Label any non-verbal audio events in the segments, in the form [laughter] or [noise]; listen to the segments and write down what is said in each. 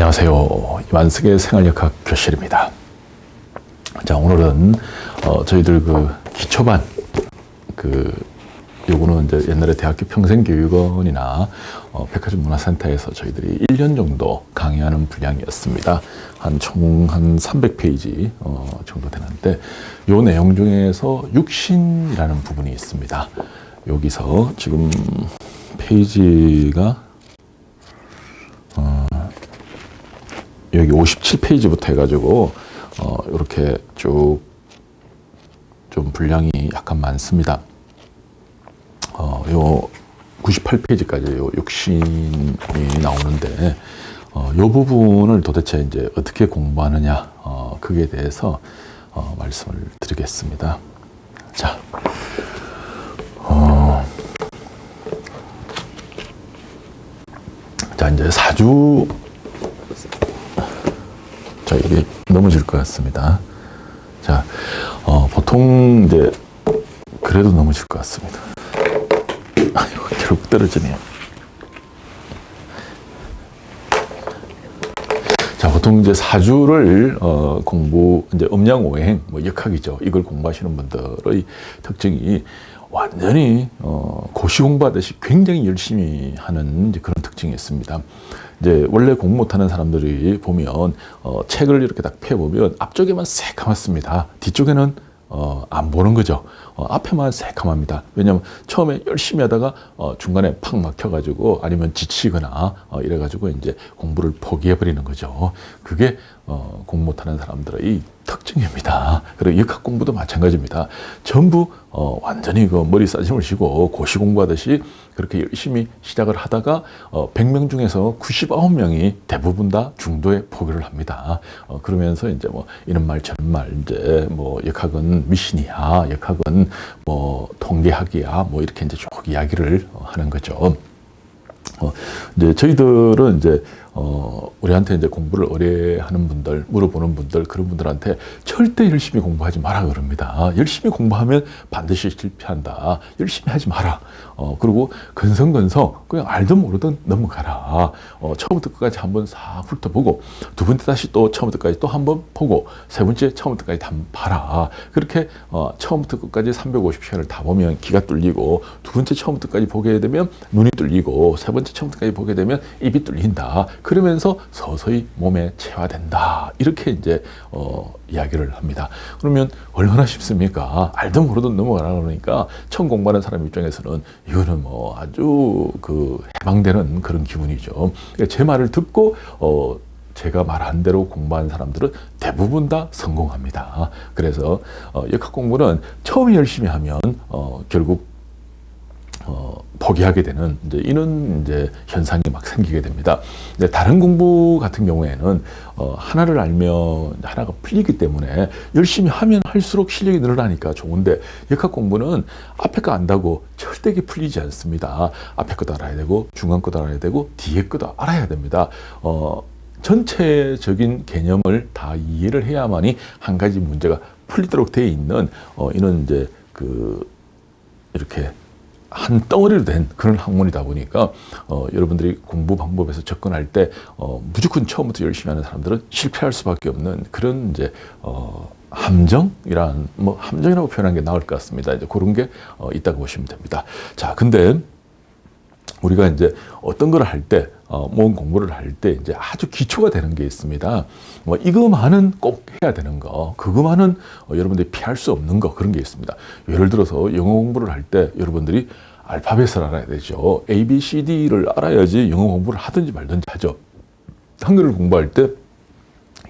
안녕하세요. 이만석의 생활역학 교실입니다. 자, 오늘은 어, 저희들 그 기초반 그 요거는 이제 옛날에 대학교 평생교육원이나 어, 백화점 문화센터에서 저희들이 1년 정도 강의하는 분량이었습니다. 한 총 한 300페이지 어, 정도 되는데 요 내용 중에서 육신이라는 부분이 있습니다. 여기서 지금 페이지가 여기 57페이지부터 해가지고 어, 이렇게 쭉 좀 분량이 약간 많습니다. 어, 요 98페이지까지 요 육신이 나오는데 어, 요 부분을 도대체 이제 어떻게 공부하느냐 어, 그에 대해서 어, 말씀을 드리겠습니다. 자, 어, 자 이제 사주 자, 이게 넘어질 것 같습니다. 자, 어, 보통 이제 그래도 넘어질 것 같습니다. [laughs] 아이고, 결국 떨어지네요. 자, 보통 이제 사주를 어, 공부, 이제 음양 오행, 뭐 역학이죠. 이걸 공부하시는 분들의 특징이 완전히 어, 고시 공부하듯이 굉장히 열심히 하는 그런 특징이 있습니다. 이제 원래 공부 못하는 사람들이 보면 어, 책을 이렇게 딱 펴보면 앞쪽에만 새까맣습니다. 뒤쪽에는 어, 안 보는 거죠. 어, 앞에만 새까맣니다. 왜냐하면 처음에 열심히 하다가 어, 중간에 팍 막혀가지고 아니면 지치거나 어, 이래가지고 이제 공부를 포기해버리는 거죠. 그게 어, 공부 못하는 사람들의 특징입니다. 그리고 역학 공부도 마찬가지입니다. 전부 어, 완전히 그 머리 싸짐을 쉬고 고시 공부하듯이 그렇게 열심히 시작을 하다가 어, 100명 중에서 99명이 대부분 다 중도에 포기를 합니다. 어, 그러면서 이제 뭐 이런 말 저런 말 이제 뭐 역학은 미신이야, 역학은 뭐 통계학이야, 뭐 이렇게 이제 쭉 이야기를 어, 하는 거죠. 어, 이제 저희들은 이제 어, 우리한테 이제 공부를 의뢰하는 분들, 물어보는 분들, 그런 분들한테 절대 열심히 공부하지 마라 그럽니다. 열심히 공부하면 반드시 실패한다. 열심히 하지 마라. 어, 그리고 근성근성, 그냥 알든 모르든 넘어가라. 어, 처음부터 끝까지 한번 싹 훑어보고, 두 번째 다시 또 처음부터 끝까지 또 한번 보고, 세 번째 처음부터 끝까지 다 봐라. 그렇게, 어, 처음부터 끝까지 350시간을 다 보면 기가 뚫리고, 두 번째 처음부터 끝까지 보게 되면 눈이 뚫리고, 세 번째 처음부터까지 보게 되면 입이 뚫린다. 그러면서 서서히 몸에 체화된다. 이렇게 이제 어, 이야기를 합니다. 그러면 얼마나 쉽습니까? 알든 모르든 넘어가라 그러니까 처음 공부하는 사람 입장에서는 이거는 뭐 아주 그 해방되는 그런 기분이죠. 그러니까 제 말을 듣고 어, 제가 말한 대로 공부한 사람들은 대부분 다 성공합니다. 그래서 어, 역학 공부는 처음에 열심히 하면 어, 결국 어, 포기하게 되는 이제 이런 이제 현상이 막 생기게 됩니다. 근데 다른 공부 같은 경우에는 어, 하나를 알면 하나가 풀리기 때문에 열심히 하면 할수록 실력이 늘어나니까 좋은데 역학 공부는 앞에 거 안다고 절대 게 풀리지 않습니다. 앞에 것도 알아야 되고 중간 것도 알아야 되고 뒤에 것도 알아야 됩니다. 어, 전체적인 개념을 다 이해를 해야만이 한 가지 문제가 풀리도록 되어 있는 어, 이런 이제 그 이렇게 한 덩어리로 된 그런 학문이다 보니까 어, 여러분들이 공부 방법에서 접근할 때 어, 무조건 처음부터 열심히 하는 사람들은 실패할 수밖에 없는 그런 이제 어, 함정이란 뭐 함정이라고 표현하는 게 나을 것 같습니다. 이제 그런 게 어, 있다고 보시면 됩니다. 자, 근데 우리가 이제 어떤 걸 할 때, 어, 모험 공부를 할 때 이제 아주 기초가 되는 게 있습니다. 뭐 이거만은 꼭 해야 되는 거, 그거만은 어, 여러분들이 피할 수 없는 거 그런 게 있습니다. 예를 들어서 영어 공부를 할 때 여러분들이 알파벳을 알아야 되죠. A, B, C, D를 알아야지 영어 공부를 하든지 말든지 하죠. 한글을 공부할 때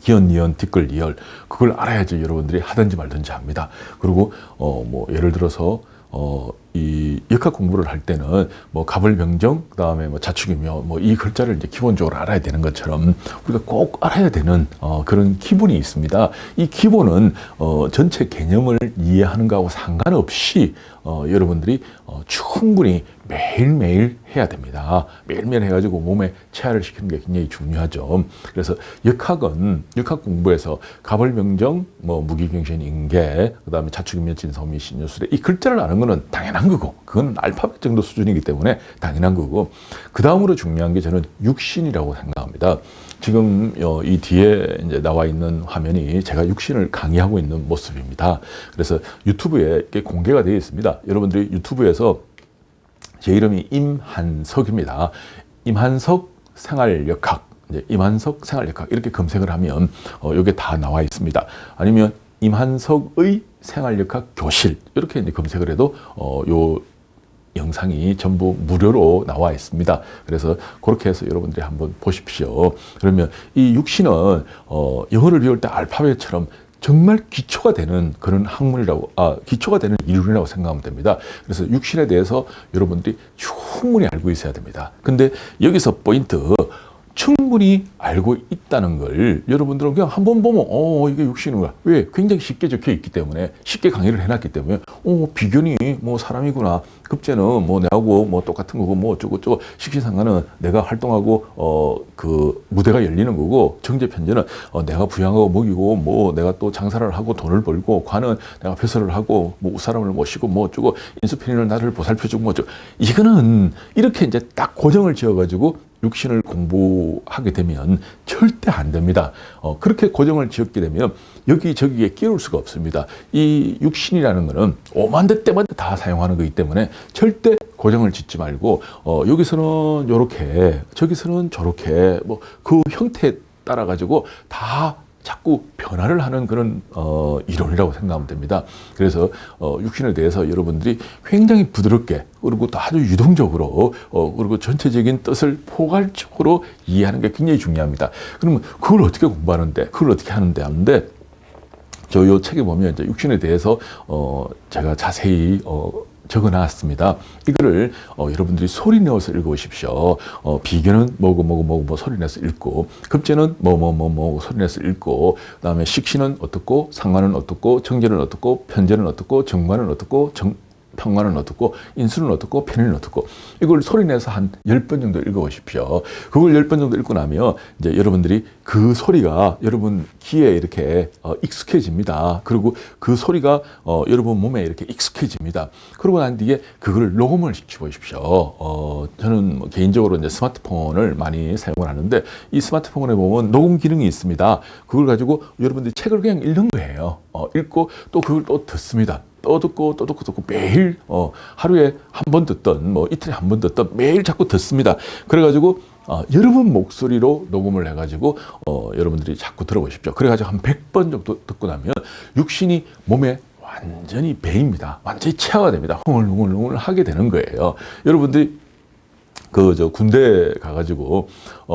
기연, 니은, 뒷글, 리얼 그걸 알아야지 여러분들이 하든지 말든지 합니다. 그리고 어 뭐 예를 들어서 어 이 역학 공부를 할 때는 뭐 가불명정 그다음에 뭐 자축이며 뭐 이 글자를 이제 기본적으로 알아야 되는 것처럼 우리가 꼭 알아야 되는 어 그런 기본이 있습니다. 이 기본은 어 전체 개념을 이해하는 거하고 상관없이 어 여러분들이 어 충분히 매일매일 해야 됩니다. 매일매일 해가지고 몸에 체화를 시키는 게 굉장히 중요하죠. 그래서 역학은 역학 공부에서 가벌명정, 뭐 무기경신 인계, 그다음에 자축인면 진성미 신유술의 이 글자를 아는 거는 당연한 당연한 거고 그건 알파벳 정도 수준이기 때문에 당연한 거고 그 다음으로 중요한 게 저는 육신이라고 생각합니다. 지금 어, 이 뒤에 이제 나와 있는 화면이 제가 육신을 강의하고 있는 모습입니다. 그래서 유튜브에 공개가 되어 있습니다. 여러분들이 유튜브에서 제 이름이 임한석입니다. 임한석 생활역학, 이제 임한석 생활역학 이렇게 검색을 하면 어, 이게 다 나와 있습니다. 아니면 임한석의 생활역학 교실 이렇게 이제 검색을 해도 어, 요 영상이 전부 무료로 나와 있습니다. 그래서 그렇게 해서 여러분들이 한번 보십시오. 그러면 이 육신은 어, 영어를 배울 때 알파벳처럼 정말 기초가 되는 그런 학문이라고, 아, 기초가 되는 이론이라고 생각하면 됩니다. 그래서 육신에 대해서 여러분들이 충분히 알고 있어야 됩니다. 근데 여기서 포인트, 충분히 알고 있다는 걸 여러분들은 그냥 한 번 보면 어 이게 육신인가 왜? 굉장히 쉽게 적혀 있기 때문에 쉽게 강의를 해놨기 때문에 어 비견이 뭐 사람이구나. 급제는 뭐 내하고 뭐 똑같은 거고 뭐 어쩌고 저쩌고 식신상가는 내가 활동하고 어 그 무대가 열리는 거고 정제 편제는 어 내가 부양하고 먹이고 뭐 내가 또 장사를 하고 돈을 벌고 관은 내가 배설을 하고 뭐 사람을 모시고 뭐 어쩌고 인수편인을 나를 보살펴주고 뭐 어쩌고. 이거는 이렇게 이제 딱 고정을 지어가지고 육신을 공부하게 되면 절대 안 됩니다. 어, 그렇게 고정을 지었게 되면 여기저기에 끼울 수가 없습니다. 이 육신이라는 거는 오만대 때마다 다 사용하는 거기 때문에 절대 고정을 짓지 말고 어, 여기서는 요렇게 저기서는 저렇게 뭐 그 형태에 따라 가지고 다 자꾸 변화를 하는 그런 어, 이론이라고 생각하면 됩니다. 그래서 어, 육신에 대해서 여러분들이 굉장히 부드럽게 그리고 또 아주 유동적으로 어, 그리고 전체적인 뜻을 포괄적으로 이해하는 게 굉장히 중요합니다. 그러면 그걸 어떻게 공부하는데 그걸 어떻게 하는데 하는데 저요 책에 보면 이제 육신에 대해서 어 제가 자세히 어 적어 놨습니다. 이거를 어, 여러분들이 소리 내어서 읽어보십시오. 어, 비교는 뭐고 뭐고 뭐고 뭐 소리 내서 읽고, 급제는 뭐 뭐 뭐 뭐 소리 내서 읽고, 그다음에 식신은 어떻고, 상관은 어떻고, 정제는 어떻고, 편제는 어떻고, 정관은 어떻고, 정, 평관은 어떻고 인수는 어떻고 편인은 어떻고 이걸 소리내서 한 열 번 정도 읽어보십시오. 그걸 열 번 정도 읽고 나면 이제 여러분들이 그 소리가 여러분 귀에 이렇게 어, 익숙해집니다. 그리고 그 소리가 어, 여러분 몸에 이렇게 익숙해집니다. 그러고 난 뒤에 그걸 녹음을 시켜보십시오. 어, 저는 뭐 개인적으로 이제 스마트폰을 많이 사용을 하는데 이 스마트폰에 보면 녹음 기능이 있습니다. 그걸 가지고 여러분들이 책을 그냥 읽는 거예요. 어, 읽고 또 그걸 또 듣습니다. 또 듣고 또 듣고 듣고 매일 어, 하루에 한 번 듣던 뭐 이틀에 한 번 듣던 매일 자꾸 듣습니다. 그래가지고 어, 여러분 목소리로 녹음을 해가지고 어, 여러분들이 자꾸 들어보십시오. 그래가지고 한 100번 정도 듣고 나면 육신이 몸에 완전히 배입니다. 완전히 체화가 됩니다. 흥얼흥얼흥얼 하게 되는 거예요. 여러분들이 그 저 군대 가가지고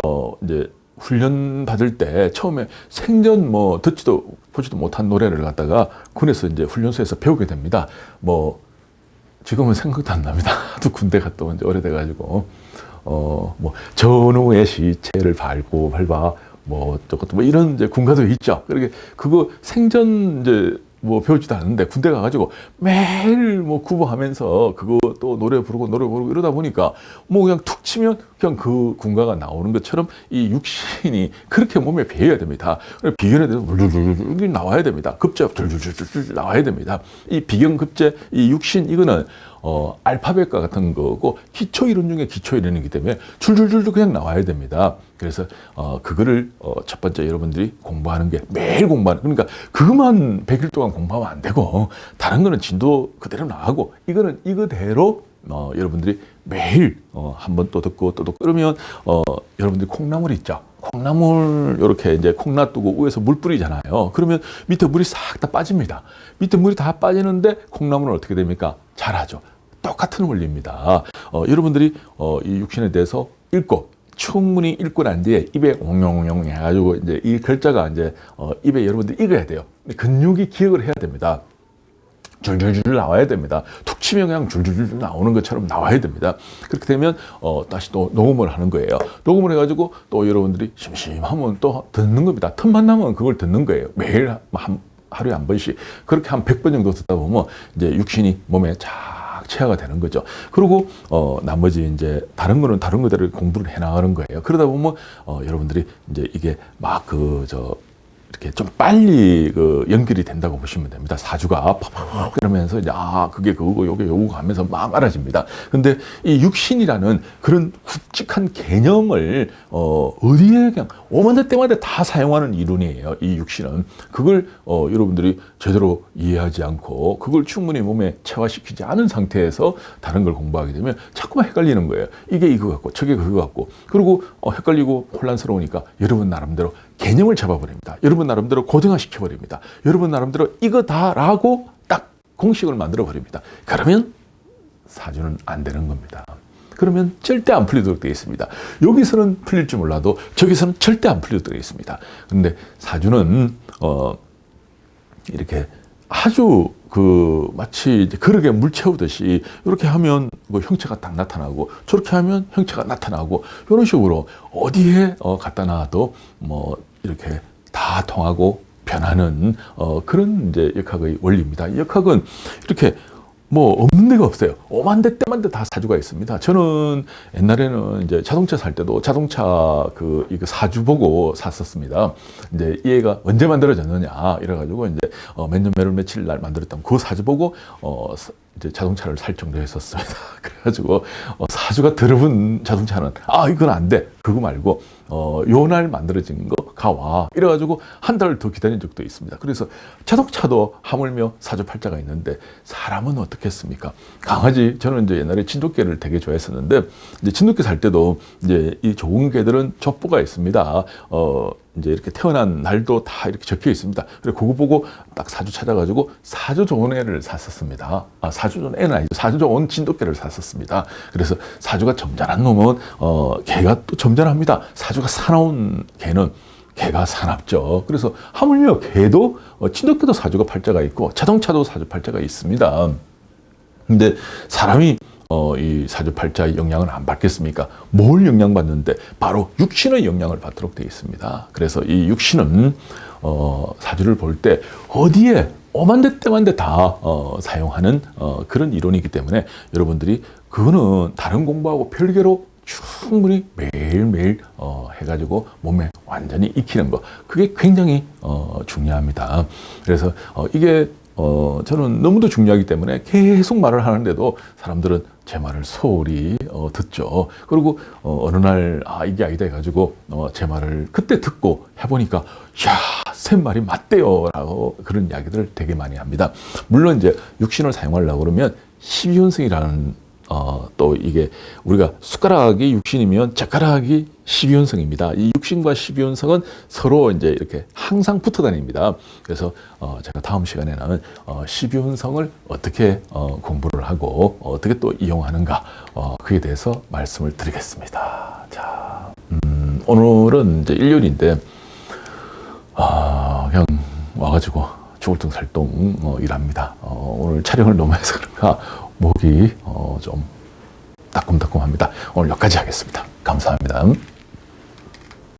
어 이제 훈련 받을 때 처음에 생전 뭐 듣지도 보지도 못한 노래를 갖다가 군에서 이제 훈련소에서 배우게 됩니다. 뭐 지금은 생각도 안 납니다. [laughs] 또 군대 갔다 온 지 오래돼가지고 어뭐 전우의 시체를 밟고 밟아 뭐 저것도 뭐 이런 이제 군가도 있죠. 그렇게 그거 생전 이제 뭐 배우지도 않는데 군대 가가지고 매일 뭐 구보하면서 그거 또 노래 부르고 노래 부르고 이러다 보니까 뭐 그냥 툭 치면 그냥 그 군가가 나오는 것처럼 이 육신이 그렇게 몸에 배어야 됩니다. 비견에 대해서 나와야 됩니다. 급제 줄줄줄줄 나와야 됩니다. 이 비견 급제 이 육신 이거는 어, 알파벳과 같은 거고 기초 이론 중에 기초 이론이기 때문에 줄줄줄줄 그냥 나와야 됩니다. 그래서 어, 그거를 어, 첫 번째 여러분들이 공부하는 게 매일 공부하는 그러니까 그것만 100일 동안 공부하면 안 되고 다른 거는 진도 그대로 나가고 이거는 이거대로 어, 여러분들이 매일 어, 한번 또 듣고 또 듣고 그러면 어, 여러분들이 콩나물 있죠. 콩나물 이렇게 이제 콩 놔두고 위에서 물 뿌리잖아요. 그러면 밑에 물이 싹 다 빠집니다. 밑에 물이 다 빠지는데 콩나물은 어떻게 됩니까? 자라죠. 똑같은 원리입니다. 어, 여러분들이 어, 이 육신에 대해서 읽고 충분히 읽고 난 뒤에 입에 옹룡옹룡 해가지고 이제 이 글자가 이제 어, 입에 여러분들 읽어야 돼요. 근육이 기억을 해야 됩니다. 줄줄줄 나와야 됩니다. 툭 치면 그냥 줄줄줄 나오는 것처럼 나와야 됩니다. 그렇게 되면 어, 다시 또 녹음을 하는 거예요. 녹음을 해가지고 또 여러분들이 심심하면 또 듣는 겁니다. 틈만 나면 그걸 듣는 거예요. 매일 한, 하루에 한 번씩 그렇게 한 100번 정도 듣다 보면 이제 육신이 몸에 쫙 체화가 되는 거죠. 그리고 어 나머지 이제 다른 거는 다른 거대로 공부를 해 나가는 거예요. 그러다 보면 어 여러분들이 이제 이게 막 그 저 이렇게 좀 빨리 그 연결이 된다고 보시면 됩니다. 사주가 팍팍 그러면서 이제 아 그게 그거고 요게 요거 하면서 막 알아집니다. 근데 이 육신이라는 그런 굵직한 개념을 어 어디에 그냥 오만대 때마다 다 사용하는 이론이에요. 이 육신은 그걸 어 여러분들이 제대로 이해하지 않고 그걸 충분히 몸에 체화시키지 않은 상태에서 다른 걸 공부하게 되면 자꾸만 헷갈리는 거예요. 이게 이거 같고 저게 그거 같고 그리고 어, 헷갈리고 혼란스러우니까 여러분 나름대로 개념을 잡아버립니다. 여러분 나름대로 고정화시켜 버립니다. 여러분 나름대로 이거다라고 딱 공식을 만들어 버립니다. 그러면 사주는 안 되는 겁니다. 그러면 절대 안 풀리도록 되어 있습니다. 여기서는 풀릴지 몰라도 저기서는 절대 안 풀리도록 되어 있습니다. 그런데 사주는 어 이렇게 아주 그 마치 그릇에 물 채우듯이 이렇게 하면 뭐 형체가 딱 나타나고 저렇게 하면 형체가 나타나고 이런 식으로 어디에 어 갖다 놔도 뭐 이렇게 다 통하고 변하는 어 그런 이제 역학의 원리입니다. 이 역학은 이렇게 뭐 없는 데가 없어요. 오만 대 때만 대 다 사주가 있습니다. 저는 옛날에는 이제 자동차 살 때도 자동차 그 이거 사주 보고 샀었습니다. 이제 이 애가 언제 만들어졌느냐 이래가지고 이제 어 몇년 몇월 며칠 날 만들었던 그 사주 보고 어 사- 이제 자동차를 살 정도였었습니다. [laughs] 그래가지고 어 사주가 더러운 자동차는 아 이건 안 돼. 그거 말고 어요 날 만들어진 거 가와 이래가지고 한달더 기다린 적도 있습니다. 그래서 자동차도 하물며 사주팔자가 있는데 사람은 어떻겠습니까? 강아지 저는 이제 옛날에 진돗개를 되게 좋아했었는데 이제 진돗개 살 때도 이제 이 좋은 개들은 족보가 있습니다. 어 이제 이렇게 태어난 날도 다 이렇게 적혀 있습니다. 그래 그거 보고 딱 사주 찾아가지고 사주 좋은 애를 샀었습니다. 아 사주 좋은 애는 아니죠. 사주 좋은 진돗개를 샀었습니다. 그래서 사주가 점잖은 놈은 어 개가 또 점잖합니다. 사주가 사나운 개는 개가 사납죠. 그래서 하물며 개도 어, 진돗개도 사주가 팔자가 있고 자동차도 사주 팔자가 있습니다. 근데 사람이 어, 이 사주팔자의 영향을 안 받겠습니까? 뭘 영향받는데 바로 육신의 영향을 받도록 되어 있습니다. 그래서 이 육신은 어, 사주를 볼 때 어디에 오만대 때만대 다 어, 사용하는 어, 그런 이론이기 때문에 여러분들이 그거는 다른 공부하고 별개로 충분히 매일매일 어, 해가지고 몸에 완전히 익히는 거 그게 굉장히 어, 중요합니다. 그래서 어, 이게 어, 저는 너무도 중요하기 때문에 계속 말을 하는데도 사람들은 제 말을 소홀히 어, 듣죠. 그리고 어, 어느 날, 아, 이게 아니다 해가지고, 어, 제 말을 그때 듣고 해보니까, 야, 쌤 말이 맞대요. 라고 그런 이야기들을 되게 많이 합니다. 물론 이제 육신을 사용하려고 그러면 12현승이라는 어, 또 이게 우리가 숟가락이 육신이면 젓가락이 12현성입니다. 이 육신과 12현성은 서로 이제 이렇게 항상 붙어 다닙니다. 그래서 어, 제가 다음 시간에는 어, 12현성을 어떻게 어, 공부를 하고 어, 어떻게 또 이용하는가 어, 그에 대해서 말씀을 드리겠습니다. 자, 음, 오늘은 이제 일요일인데 아, 그냥 와가지고 죽을 둥 살동 어, 일합니다. 어, 오늘 촬영을 너무 해서 그런가 목이 어, 좀 따끔따끔합니다. 오늘 여기까지 하겠습니다. 감사합니다.